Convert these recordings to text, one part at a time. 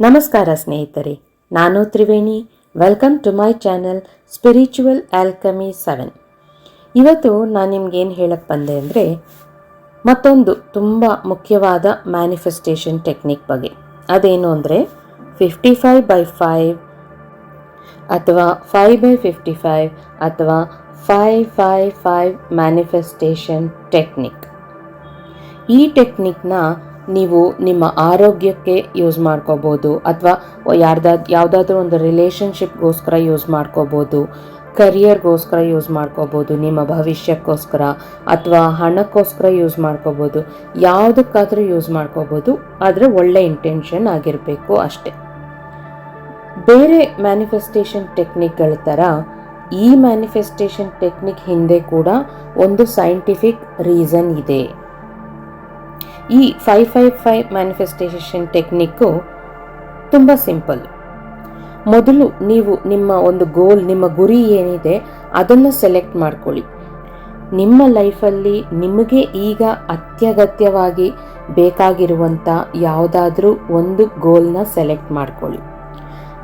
ನಮಸ್ಕಾರ ಸ್ನೇಹಿತರೆ, ನಾನು Triveni. Welcome to my channel spiritual alchemy seven ಇವತ್ತು ನಾನು ನಿಮ್ಗೇನು ಹೇಳಕ್ಕೆ ಬಂದೆ ಅಂದರೆ, ಮತ್ತೊಂದು ತುಂಬ ಮುಖ್ಯವಾದ ಮ್ಯಾನಿಫೆಸ್ಟೇಷನ್ ಟೆಕ್ನಿಕ್ ಬಗ್ಗೆ. ಅದೇನು ಅಂದರೆ ಫಿಫ್ಟಿ ಫೈವ್ ಬೈ ಫೈವ್ ಅಥವಾ ಫೈವ್ ಬೈ ಫಿಫ್ಟಿ ಫೈವ್ ಅಥವಾ five five five manifestation technique ಈ ಟೆಕ್ನಿಕ್ನ ನೀವು ನಿಮ್ಮ ಆರೋಗ್ಯಕ್ಕೆ ಯೂಸ್ ಮಾಡ್ಕೋಬೋದು ಅಥವಾ ಯಾರ್ದಾದ್ ಯಾವುದಾದ್ರೂ ಒಂದು ರಿಲೇಷನ್ಶಿಪ್ಗೋಸ್ಕರ ಯೂಸ್ ಮಾಡ್ಕೋಬೋದು ಕರಿಯರ್ಗೋಸ್ಕರ ಯೂಸ್ ಮಾಡ್ಕೋಬೋದು, ನಿಮ್ಮ ಭವಿಷ್ಯಕ್ಕೋಸ್ಕರ ಅಥವಾ ಹಣಕ್ಕೋಸ್ಕರ ಯೂಸ್ ಮಾಡ್ಕೋಬೋದು, ಯಾವುದಕ್ಕಾದರೂ ಯೂಸ್ ಮಾಡ್ಕೋಬೋದು, ಆದರೆ ಒಳ್ಳೆ ಇಂಟೆನ್ಷನ್ ಆಗಿರಬೇಕು ಅಷ್ಟೆ. ಬೇರೆ ಮ್ಯಾನಿಫೆಸ್ಟೇಷನ್ ಟೆಕ್ನಿಕ್ಗಳ ಥರ ಈ ಮ್ಯಾನಿಫೆಸ್ಟೇಷನ್ ಟೆಕ್ನಿಕ್ ಹಿಂದೆ ಕೂಡ ಒಂದು ಸೈಂಟಿಫಿಕ್ ರೀಸನ್ ಇದೆ. ಈ five five five manifestation technique ತುಂಬ ಸಿಂಪಲ್ ಮೊದಲು ನೀವು ನಿಮ್ಮ ಒಂದು ಗೋಲ್ ನಿಮ್ಮ ಗುರಿ ಏನಿದೆ ಅದನ್ನು ಸೆಲೆಕ್ಟ್ ಮಾಡ್ಕೊಳ್ಳಿ. ನಿಮ್ಮ ಲೈಫಲ್ಲಿ ನಿಮಗೆ ಈಗ ಅತ್ಯಗತ್ಯವಾಗಿ ಬೇಕಾಗಿರುವಂಥ ಯಾವುದಾದ್ರೂ ಒಂದು ಗೋಲ್ನ ಸೆಲೆಕ್ಟ್ ಮಾಡ್ಕೊಳ್ಳಿ.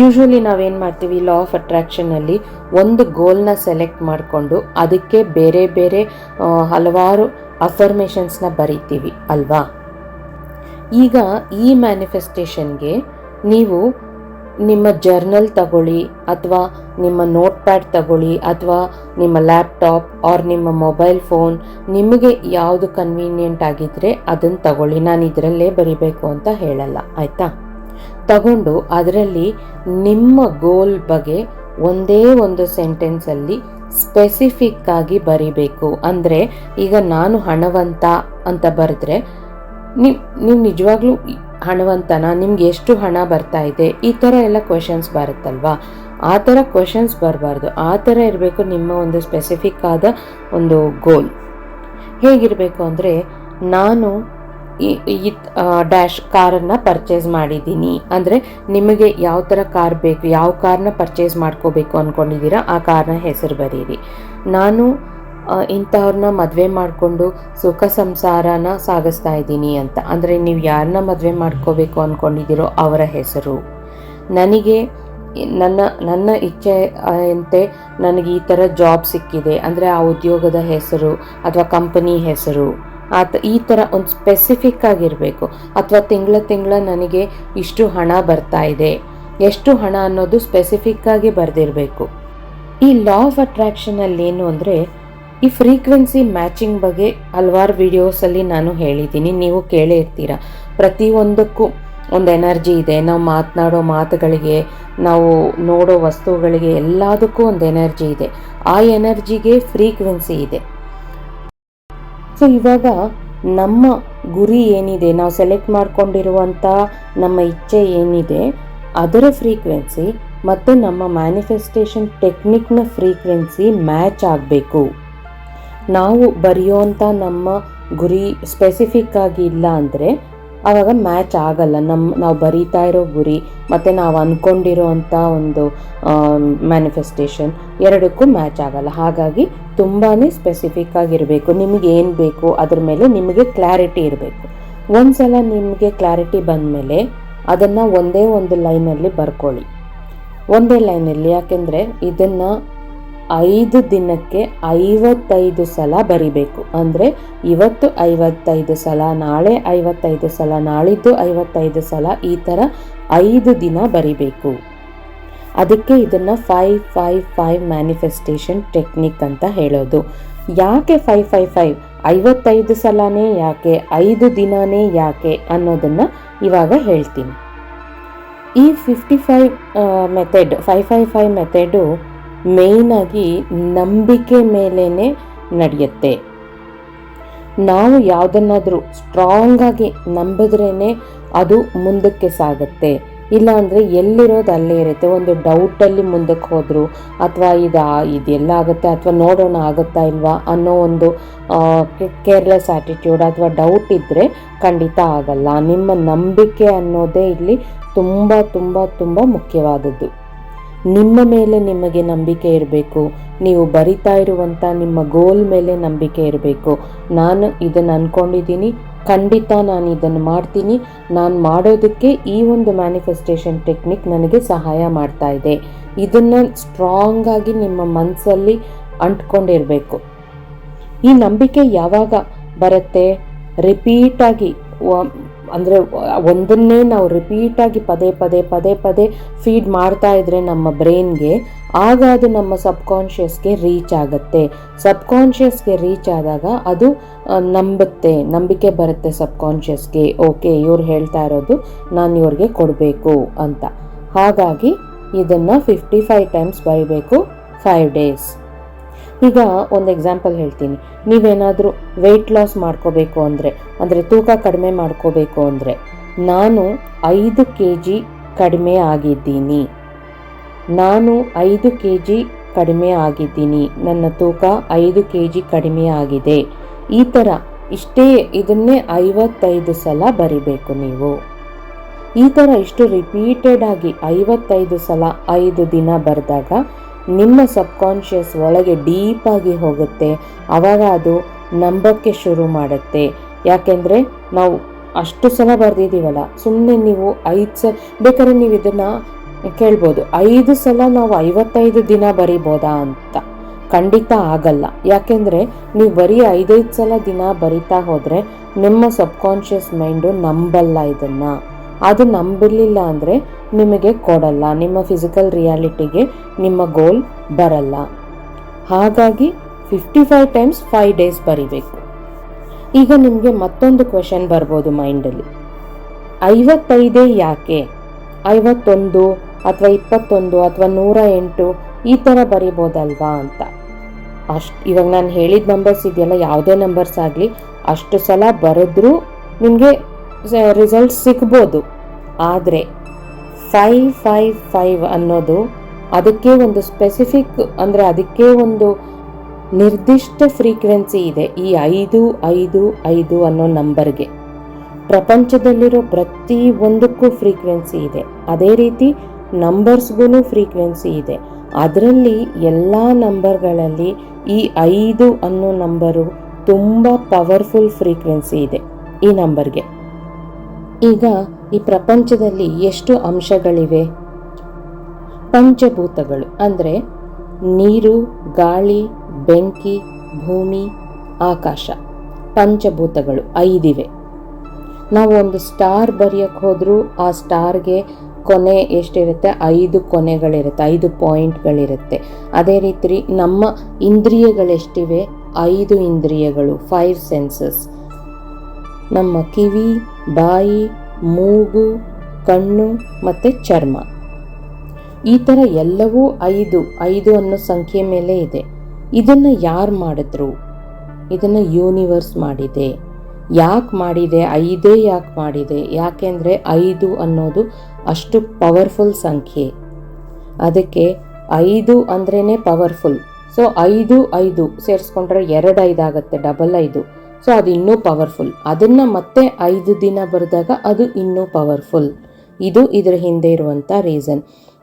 ಯೂಶ್ವಲಿ ನಾವೇನು ಮಾಡ್ತೀವಿ ಲಾ ಆಫ್ ಅಟ್ರಾಕ್ಷನಲ್ಲಿ ಒಂದು ಗೋಲ್ನ ಸೆಲೆಕ್ಟ್ ಮಾಡಿಕೊಂಡು ಅದಕ್ಕೆ ಬೇರೆ ಬೇರೆ ಹಲವಾರು ಅಫರ್ಮೇಷನ್ಸ್ನ ಬರಿತೀವಿ ಅಲ್ವಾ? ಈಗ ಈ ಮ್ಯಾನಿಫೆಸ್ಟೇಷನ್ಗೆ ನೀವು ನಿಮ್ಮ ಜರ್ನಲ್ ತಗೊಳ್ಳಿ ಅಥವಾ ನಿಮ್ಮ ನೋಟ್ ಪ್ಯಾಡ್ ತಗೊಳ್ಳಿ ಅಥವಾ ನಿಮ್ಮ ಲ್ಯಾಪ್ಟಾಪ್ ಆರ್ ನಿಮ್ಮ ಮೊಬೈಲ್ ಫೋನ್ ನಿಮಗೆ ಯಾವುದು ಕನ್ವೀನಿಯೆಂಟ್ ಆಗಿದ್ದರೆ ಅದನ್ನು ತಗೊಳ್ಳಿ. ನಾನು ಇದರಲ್ಲೇ ಬರಿಬೇಕು ಅಂತ ಹೇಳಲ್ಲ. ಆಯಿತಾ? ತಗೊಂಡು ಅದರಲ್ಲಿ ನಿಮ್ಮ ಗೋಲ್ ಬಗ್ಗೆ ಒಂದೇ ಒಂದು ಸೆಂಟೆನ್ಸಲ್ಲಿ ಸ್ಪೆಸಿಫಿಕ್ ಆಗಿ ಬರಿಬೇಕು. ಅಂದರೆ ಈಗ ನಾನು ಹಣವಂತ ಅಂತ ಬರೆದ್ರೆ ನೀವು ನೀವು ನಿಜವಾಗ್ಲೂ ಹಣವಂತನ? ನಿಮ್ಗೆ ಎಷ್ಟು ಹಣ ಬರ್ತಾ ಇದೆ? ಈ ಥರ ಎಲ್ಲ ಕ್ವೆಶನ್ಸ್ ಬರುತ್ತಲ್ವಾ? ಆ ಥರ ಕ್ವೆಶನ್ಸ್ ಬರಬಾರ್ದು. ಆ ಥರ ಇರಬೇಕು ನಿಮ್ಮ ಒಂದು ಸ್ಪೆಸಿಫಿಕ್ ಆದ ಒಂದು ಗೋಲ್ ಹೇಗಿರಬೇಕು ಅಂದರೆ ನಾನು ಈ ಡ್ಯಾಶ್ ಕಾರನ್ನು ಪರ್ಚೇಸ್ ಮಾಡಿದ್ದೀನಿ. ಅಂದರೆ ನಿಮಗೆ ಯಾವ ಥರ ಕಾರ್ ಬೇಕು, ಯಾವ ಕಾರ್ನ ಪರ್ಚೇಸ್ ಮಾಡ್ಕೋಬೇಕು ಅಂದ್ಕೊಂಡಿದ್ದೀರಾ ಆ ಕಾರ್ನ ಹೆಸರು ಬರೀರಿ. ನಾನು ಇಂಥವ್ರನ್ನ ಮದುವೆ ಮಾಡಿಕೊಂಡು ಸುಖ ಸಂಸಾರನ ಸಾಗಿಸ್ತಾ ಇದ್ದೀನಿ ಅಂತ. ಅಂದರೆ ನೀವು ಯಾರನ್ನ ಮದುವೆ ಮಾಡ್ಕೋಬೇಕು ಅಂದ್ಕೊಂಡಿದ್ದೀರೋ ಅವರ ಹೆಸರು. ನನಗೆ, ನನ್ನ ನನ್ನ ಇಚ್ಛೆಯಂತೆ ನನಗೆ ಈ ಥರ ಜಾಬ್ ಸಿಕ್ಕಿದೆ. ಅಂದರೆ ಆ ಉದ್ಯೋಗದ ಹೆಸರು ಅಥವಾ ಕಂಪನಿ ಹೆಸರು. ಆತ ಈ ಥರ ಒಂದು ಸ್ಪೆಸಿಫಿಕ್ ಆಗಿರಬೇಕು. ಅಥವಾ ತಿಂಗಳ ತಿಂಗಳ ನನಗೆ ಇಷ್ಟು ಹಣ ಬರ್ತಾ ಇದೆ. ಎಷ್ಟು ಹಣ ಅನ್ನೋದು ಸ್ಪೆಸಿಫಿಕ್ ಆಗಿ ಬರೆದಿರಬೇಕು. ಈ ಲಾ ಆಫ್ ಅಟ್ರಾಕ್ಷನಲ್ಲಿ ಏನು ಅಂದರೆ, ಈ ಫ್ರೀಕ್ವೆನ್ಸಿ ಮ್ಯಾಚಿಂಗ್ ಬಗ್ಗೆ ಹಲವಾರು ವಿಡಿಯೋಸಲ್ಲಿ ನಾನು ಹೇಳಿದ್ದೀನಿ. ನೀವು ಕೇಳೇ ಇರ್ತೀರ. ಪ್ರತಿಯೊಂದಕ್ಕೂ ಒಂದು ಎನರ್ಜಿ ಇದೆ. ನಾವು ಮಾತನಾಡೋ ಮಾತುಗಳಿಗೆ, ನಾವು ನೋಡೋ ವಸ್ತುಗಳಿಗೆ ಎಲ್ಲದಕ್ಕೂ ಒಂದು ಎನರ್ಜಿ ಇದೆ. ಆ ಎನರ್ಜಿಗೆ ಫ್ರೀಕ್ವೆನ್ಸಿ ಇದೆ. ಸೊ ಇವಾಗ ನಮ್ಮ ಗುರಿ ಏನಿದೆ, ನಾವು ಸೆಲೆಕ್ಟ್ ಮಾಡಿಕೊಂಡಿರುವಂಥ ನಮ್ಮ ಇಚ್ಛೆ ಏನಿದೆ, ಅದರ ಫ್ರೀಕ್ವೆನ್ಸಿ ಮತ್ತು ನಮ್ಮ ಮ್ಯಾನಿಫೆಸ್ಟೇಷನ್ ಟೆಕ್ನಿಕ್ನ ಫ್ರೀಕ್ವೆನ್ಸಿ ಮ್ಯಾಚ್ ಆಗಬೇಕು. ನಾವು ಬರೆಯುವಂಥ ನಮ್ಮ ಗುರಿ ಸ್ಪೆಸಿಫಿಕ್ ಆಗಿ ಇಲ್ಲ ಅಂದರೆ ಆವಾಗ ಮ್ಯಾಚ್ ಆಗಲ್ಲ. ನಮ್ಮ ನಾವು ಬರೀತಾ ಇರೋ ಗುರಿ ಮತ್ತು ನಾವು ಅಂದ್ಕೊಂಡಿರೋ ಅಂಥ ಒಂದು ಮ್ಯಾನಿಫೆಸ್ಟೇಷನ್ ಎರಡಕ್ಕೂ ಮ್ಯಾಚ್ ಆಗಲ್ಲ. ಹಾಗಾಗಿ ತುಂಬಾ ಸ್ಪೆಸಿಫಿಕ್ ಆಗಿರಬೇಕು. ನಿಮಗೆ ಏನು ಬೇಕು ಅದ್ರ ಮೇಲೆ ನಿಮಗೆ ಕ್ಲಾರಿಟಿ ಇರಬೇಕು. ಒಂದ್ಸಲ ನಿಮಗೆ ಕ್ಲಾರಿಟಿ ಬಂದಮೇಲೆ ಅದನ್ನು ಒಂದೇ ಒಂದು ಲೈನಲ್ಲಿ ಬರ್ಕೊಳ್ಳಿ. ಒಂದೇ ಲೈನಲ್ಲಿ ಯಾಕೆಂದರೆ ಇದನ್ನು ಐದು ದಿನಕ್ಕೆ ಐವತ್ತೈದು ಸಲ ಬರಿಬೇಕು. ಅಂದರೆ ಇವತ್ತು ಐವತ್ತೈದು ಸಲ, ನಾಳೆ ಐವತ್ತೈದು ಸಲ, ನಾಳಿದ್ದು ಐವತ್ತೈದು ಸಲ ಈ ಥರ ಐದು ದಿನ ಬರಿಬೇಕು. ಅದಕ್ಕೆ ಇದನ್ನು five five five manifestation technique ಅಂತ ಹೇಳೋದು. ಯಾಕೆ ಫೈವ್ ಫೈವ್ ಫೈವ್ ಐವತ್ತೈದು ಸಲನೇ ಯಾಕೆ? ಐದು ದಿನನೇ ಯಾಕೆ? ಅನ್ನೋದನ್ನು ಇವಾಗ ಹೇಳ್ತೀನಿ. ಈ fifty five method five five five method ಮೇಯ್ನಾಗಿ ನಂಬಿಕೆ ಮೇಲೇ ನಡೆಯುತ್ತೆ. ನಾವು ಯಾವುದನ್ನಾದರೂ ಸ್ಟ್ರಾಂಗಾಗಿ ನಂಬಿದ್ರೇ ಅದು ಮುಂದಕ್ಕೆ ಸಾಗುತ್ತೆ. ಇಲ್ಲ ಅಂದರೆ ಎಲ್ಲಿರೋದು ಅಲ್ಲೇ ಇರುತ್ತೆ. ಒಂದು ಡೌಟಲ್ಲಿ ಮುಂದಕ್ಕೆ ಹೋದರು ಅಥವಾ ಇದು, ಇದೆಲ್ಲ ಆಗುತ್ತೆ ಅಥವಾ ನೋಡೋಣ ಆಗುತ್ತಾ ಇಲ್ವಾ ಅನ್ನೋ ಒಂದು ಕೇರ್ಲೆಸ್ ಆ್ಯಟಿಟ್ಯೂಡ್ ಅಥವಾ ಡೌಟ್ ಇದ್ದರೆ ಖಂಡಿತ ಆಗಲ್ಲ. ನಿಮ್ಮ ನಂಬಿಕೆ ಅನ್ನೋದೇ ಇಲ್ಲಿ ತುಂಬ ತುಂಬ ತುಂಬ ಮುಖ್ಯವಾದದ್ದು. ನಿಮ್ಮ ಮೇಲೆ ನಿಮಗೆ ನಂಬಿಕೆ ಇರಬೇಕು. ನೀವು ಬರಿತಾ ಇರುವಂಥ ನಿಮ್ಮ ಗೋಲ್ ಮೇಲೆ ನಂಬಿಕೆ ಇರಬೇಕು. ನಾನು ಇದನ್ನು ಅಂದ್ಕೊಂಡಿದ್ದೀನಿ ಖಂಡಿತ ನಾನು ಇದನ್ನು ಮಾಡ್ತೀನಿ. ನಾನು ಮಾಡೋದಕ್ಕೆ ಈ ಒಂದು ಮ್ಯಾನಿಫೆಸ್ಟೇಷನ್ ಟೆಕ್ನಿಕ್ ನನಗೆ ಸಹಾಯ ಮಾಡ್ತಾ ಇದೆ. ಇದನ್ನು ಸ್ಟ್ರಾಂಗ್ ಆಗಿ ನಿಮ್ಮ ಮನಸ್ಸಲ್ಲಿ ಅಂಟ್ಕೊಂಡಿರಬೇಕು. ಈ ನಂಬಿಕೆ ಯಾವಾಗ ಬರುತ್ತೆ? ರಿಪೀಟಾಗಿ ಅಂದರೆ, ಒಂದನ್ನೇ ನಾವು ರಿಪೀಟಾಗಿ ಪದೇ ಪದೇ ಪದೇ ಪದೇ ಫೀಡ್ ಮಾಡ್ತಾ ಇದ್ರೆ ನಮ್ಮ ಬ್ರೈನ್ಗೆ ಆಗ ಅದು ನಮ್ಮ ಸಬ್ಕಾನ್ಷಿಯಸ್ಗೆ ರೀಚ್ ಆಗುತ್ತೆ. ಸಬ್ಕಾನ್ಷಿಯಸ್ಗೆ ರೀಚ್ ಆದಾಗ ಅದು ನಂಬುತ್ತೆ, ನಂಬಿಕೆ ಬರುತ್ತೆ ಸಬ್ಕಾನ್ಷಿಯಸ್ಗೆ ಓಕೆ ಇವ್ರು ಹೇಳ್ತಾ ಇರೋದು ನಾನು ಇವ್ರಿಗೆ ಕೊಡಬೇಕು ಅಂತ. ಹಾಗಾಗಿ ಇದನ್ನು ಫಿಫ್ಟಿ ಫೈವ್ ಟೈಮ್ಸ್ ಬರೀಬೇಕು ಫೈವ್ ಡೇಸ್ ಈಗ ಒಂದು ಎಕ್ಸಾಂಪಲ್ ಹೇಳ್ತೀನಿ. ನೀವೇನಾದರೂ ವೆಯ್ಟ್ ಲಾಸ್ ಮಾಡ್ಕೋಬೇಕು ಅಂದರೆ ಅಂದರೆ ತೂಕ ಕಡಿಮೆ ಮಾಡ್ಕೋಬೇಕು ಅಂದರೆ, ನಾನು ಐದು ಕೆ ಜಿ ಕಡಿಮೆ ಆಗಿದ್ದೀನಿ. ನಾನು ಐದು ಕೆ ಜಿ ಕಡಿಮೆ ಆಗಿದ್ದೀನಿ. ನನ್ನ ತೂಕ ಐದು ಕೆ ಜಿ ಕಡಿಮೆ ಆಗಿದೆ. ಈ ಥರ ಇಷ್ಟೇ ಇದನ್ನೇ ಐವತ್ತೈದು ಸಲ ಬರಿಬೇಕು ನೀವು. ಈ ಥರ ಇಷ್ಟು ರಿಪೀಟೆಡ್ ಆಗಿ ಐವತ್ತೈದು ಸಲ ಐದು ದಿನ ಬರೆದಾಗ ನಿಮ್ಮ ಸಬ್ಕಾನ್ಷಿಯಸ್ ಒಳಗೆ ಡೀಪಾಗಿ ಹೋಗುತ್ತೆ. ಆವಾಗ ಅದು ನಂಬಕ್ಕೆ ಶುರು ಮಾಡುತ್ತೆ. ಯಾಕೆಂದರೆ ನಾವು ಅಷ್ಟು ಸಲ ಬರೆದಿದ್ದೀವಲ್ಲ ಸುಮ್ಮನೆ ನೀವು ಐದು ಸಲ ಬೇಕಾದ್ರೆ ನೀವು ಇದನ್ನು ಕೇಳ್ಬೋದು. ಐದು ಸಲ ನಾವು ಐವತ್ತೈದು ದಿನ ಬರಿಬೋದಾ ಅಂತ. ಖಂಡಿತ ಆಗಲ್ಲ. ಯಾಕೆಂದರೆ ನೀವು ಬರೀ ಐದೈದು ಸಲ ದಿನ ಬರಿತಾ ಹೋದರೆ ನಿಮ್ಮ ಸಬ್ಕಾನ್ಷಿಯಸ್ ಮೈಂಡು ನಂಬಲ್ಲ ಇದನ್ನು. ಅದು ನಂಬಿರಲಿಲ್ಲ ಅಂದರೆ ನಿಮಗೆ ಕೊಡಲ್ಲ. ನಿಮ್ಮ ಫಿಸಿಕಲ್ ರಿಯಾಲಿಟಿಗೆ ನಿಮ್ಮ ಗೋಲ್ ಬರಲ್ಲ. ಹಾಗಾಗಿ fifty five times five days ಬರಿಬೇಕು. ಈಗ ನಿಮಗೆ ಮತ್ತೊಂದು ಕ್ವೆಶನ್ ಬರ್ಬೋದು ಮೈಂಡಲ್ಲಿ ಐವತ್ತೈದೇ ಯಾಕೆ? ಐವತ್ತೊಂದು ಅಥವಾ ಇಪ್ಪತ್ತೊಂದು ಅಥವಾ ನೂರ ಎಂಟು ಈ ಥರ ಬರಿಬೋದಲ್ವಾ ಅಂತ. ಅಷ್ಟು ಇವಾಗ ನಾನು ಹೇಳಿದ ನಂಬರ್ಸ್ ಇದೆಯಲ್ಲ, ಯಾವುದೇ ನಂಬರ್ಸ್ ಆಗಲಿ, ಅಷ್ಟು ಸಲ ಬರೆದ್ರೂ ನಿಮಗೆ ರಿಸಲ್ಟ್ ಸಿಗ್ಬೋದು. ಆದರೆ ಫೈವ್ ಫೈವ್ ಫೈವ್ ಅನ್ನೋದು ಅದಕ್ಕೆ ಒಂದು ಸ್ಪೆಸಿಫಿಕ್ ಅಂದರೆ ಅದಕ್ಕೆ ಒಂದು ನಿರ್ದಿಷ್ಟ ಫ್ರೀಕ್ವೆನ್ಸಿ ಇದೆ ಈ ಐದು ಐದು ಐದು ಅನ್ನೋ ನಂಬರ್ಗೆ ಪ್ರಪಂಚದಲ್ಲಿರೋ ಪ್ರತಿ ಒಂದಕ್ಕೂ ಫ್ರೀಕ್ವೆನ್ಸಿ ಇದೆ. ಅದೇ ರೀತಿ ನಂಬರ್ಸ್ಗೂ ಫ್ರೀಕ್ವೆನ್ಸಿ ಇದೆ. ಅದರಲ್ಲಿ ಎಲ್ಲ ನಂಬರ್ಗಳಲ್ಲಿ ಈ ಐದು ಅನ್ನೋ ನಂಬರು ತುಂಬ ಪವರ್ಫುಲ್ ಫ್ರೀಕ್ವೆನ್ಸಿ ಇದೆ ಈ ನಂಬರ್ಗೆ ಈಗ ಈ ಪ್ರಪಂಚದಲ್ಲಿ ಎಷ್ಟು ಅಂಶಗಳಿವೆ? ಪಂಚಭೂತಗಳು ಅಂದರೆ ನೀರು, ಗಾಳಿ, ಬೆಂಕಿ, ಭೂಮಿ, ಆಕಾಶ. ಪಂಚಭೂತಗಳು ಐದಿವೆ. ನಾವು ಒಂದು ಸ್ಟಾರ್ ಬರೆಯಕ್ಕೆ ಹೋದರೂ ಆ ಸ್ಟಾರ್ಗೆ ಕೊನೆ ಎಷ್ಟಿರುತ್ತೆ? ಐದು ಕೊನೆಗಳಿರುತ್ತೆ, ಐದು ಪಾಯಿಂಟ್ಗಳಿರುತ್ತೆ. ಅದೇ ರೀತಿ ನಮ್ಮ ಇಂದ್ರಿಯಗಳೆಷ್ಟಿವೆ? ಐದು ಇಂದ್ರಿಯಗಳು, ಫೈವ್ ಸೆನ್ಸಸ್. ನಮ್ಮ ಕಿವಿ ಬಾಯಿ, ಮೂಗು, ಕಣ್ಣು ಮತ್ತು ಚರ್ಮ. ಈ ಥರ ಎಲ್ಲವೂ ಐದು ಐದು ಅನ್ನೋ ಸಂಖ್ಯೆ ಮೇಲೆ ಇದೆ. ಇದನ್ನು ಯಾರು ಮಾಡಿದ್ರು? ಇದನ್ನು ಯೂನಿವರ್ಸ್ ಮಾಡಿದೆ. ಯಾಕೆ ಮಾಡಿದೆ? ಐದೇ ಯಾಕೆ ಮಾಡಿದೆ? ಯಾಕೆಂದರೆ ಐದು ಅನ್ನೋದು ಅಷ್ಟು ಪವರ್ಫುಲ್ ಸಂಖ್ಯೆ. ಅದಕ್ಕೆ ಐದು ಅಂದ್ರೇ ಪವರ್ಫುಲ್. ಸೊ ಐದು ಐದು ಸೇರಿಸ್ಕೊಂಡ್ರೆ ಎರಡು ಐದಾಗತ್ತೆ, ಡಬಲ್ ಐದು. ಸೊ ಅದು ಇನ್ನೂ ಪವರ್ಫುಲ್ ಅದನ್ನು ಮತ್ತೆ ಐದು ದಿನ ಬರೆದಾಗ ಅದು ಇನ್ನೂ ಪವರ್ಫುಲ್ ಇದು ಇದರ ಹಿಂದೆ ಇರುವಂಥ ರೀಸನ್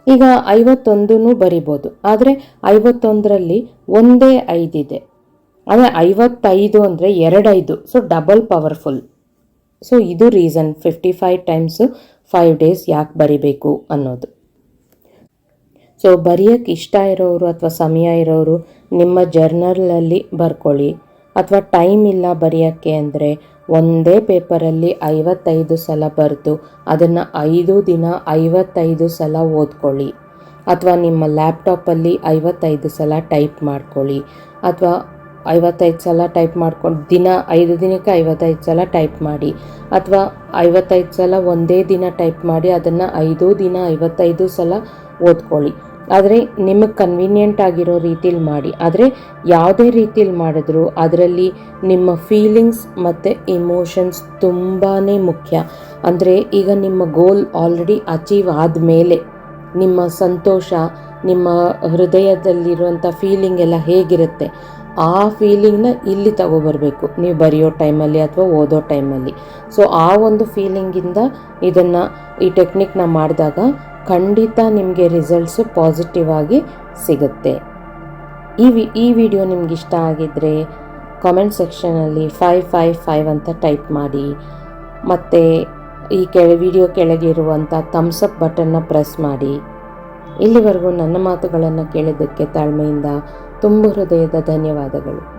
ಈಗ ಐವತ್ತೊಂದು ಬರಿಬೋದು. ಆದರೆ ಐವತ್ತೊಂದರಲ್ಲಿ ಒಂದೇ ಐದಿದೆ ಆದರೆ ಐವತ್ತೈದು ಅಂದರೆ ಎರಡೈದು. ಸೊ ಡಬಲ್ ಪವರ್ಫುಲ್ ಸೊ ಇದು reason fifty five times five days ಯಾಕೆ ಬರಿಬೇಕು ಅನ್ನೋದು. ಸೊ ಬರೆಯೋಕ್ಕೆ ಇಷ್ಟ ಇರೋರು ಅಥವಾ ಸಮಯ ಇರೋರು ನಿಮ್ಮ ಜರ್ನಲಲ್ಲಿ ಬರ್ಕೊಳ್ಳಿ. ಅಥವಾ ಟೈಮ್ ಇಲ್ಲ ಬರೆಯೋಕ್ಕೆ ಅಂದರೆ ಒಂದೇ ಪೇಪರಲ್ಲಿ ಐವತ್ತೈದು ಸಲ ಬರೆದು ಅದನ್ನು ಐದು ದಿನ ಐವತ್ತೈದು ಸಲ ಓದ್ಕೊಳ್ಳಿ. ಅಥವಾ ನಿಮ್ಮ ಲ್ಯಾಪ್ಟಾಪಲ್ಲಿ ಐವತ್ತೈದು ಸಲ ಟೈಪ್ ಮಾಡ್ಕೊಳ್ಳಿ. ಅಥವಾ ಐವತ್ತೈದು ಸಲ ಟೈಪ್ ಮಾಡ್ಕೊಂಡು ದಿನ ಐದು ದಿನಕ್ಕೆ ಐವತ್ತೈದು ಸಲ ಟೈಪ್ ಮಾಡಿ. ಅಥವಾ ಐವತ್ತೈದು ಸಲ ಒಂದೇ ದಿನ ಟೈಪ್ ಮಾಡಿ ಅದನ್ನು ಐದು ದಿನ ಐವತ್ತೈದು ಸಲ ಓದ್ಕೊಳ್ಳಿ. ಆದರೆ ನಿಮಗೆ ಕನ್ವೀನಿಯೆಂಟ್ ಆಗಿರೋ ರೀತಿಲಿ ಮಾಡಿ. ಆದರೆ ಯಾವುದೇ ರೀತಿಲಿ ಮಾಡಿದ್ರು ಅದರಲ್ಲಿ ನಿಮ್ಮ ಫೀಲಿಂಗ್ಸ್ ಮತ್ತು ಇಮೋಷನ್ಸ್ ತುಂಬಾ ಮುಖ್ಯ. ಅಂದರೆ ಈಗ ನಿಮ್ಮ ಗೋಲ್ ಆಲ್ರೆಡಿ ಅಚೀವ್ ಆದ ಮೇಲೆ ನಿಮ್ಮ ಸಂತೋಷ, ನಿಮ್ಮ ಹೃದಯದಲ್ಲಿರುವಂಥ ಫೀಲಿಂಗ್ ಎಲ್ಲ ಹೇಗಿರುತ್ತೆ, ಆ ಫೀಲಿಂಗ್ನ ಇಲ್ಲಿ ತಗೋಬರ್ಬೇಕು. ನೀವು ಬರೆಯೋ ಟೈಮಲ್ಲಿ ಅಥವಾ ಓದೋ ಟೈಮಲ್ಲಿ ಸೊ ಆ ಒಂದು ಫೀಲಿಂಗಿಂದ ಇದನ್ನು ಈ ಟೆಕ್ನಿಕ್ನ ಮಾಡಿದಾಗ ಖಂಡಿತ ನಿಮಗೆ ರಿಸಲ್ಟ್ಸು ಪಾಸಿಟಿವ್ ಆಗಿ ಸಿಗುತ್ತೆ. ಈ ವಿ, ಈ ವಿಡಿಯೋ ನಿಮ್ಗೆ ಇಷ್ಟ ಆಗಿದ್ದರೆ ಕಾಮೆಂಟ್ ಸೆಕ್ಷನಲ್ಲಿ ಫೈವ್ ಫೈವ್ ಫೈವ್ ಅಂತ ಟೈಪ್ ಮಾಡಿ. ಮತ್ತು ಈ ಕೆಳ ವಿಡಿಯೋ ಕೆಳಗಿರುವಂಥ ಥಮ್ಸಪ್ ಬಟನ್ನ ಪ್ರೆಸ್ ಮಾಡಿ. ಇಲ್ಲಿವರೆಗೂ ನನ್ನ ಮಾತುಗಳನ್ನು ಕೇಳಿದ್ದಕ್ಕೆ ತಾಳ್ಮೆಯಿಂದ ತುಂಬ ಹೃದಯದ ಧನ್ಯವಾದಗಳು.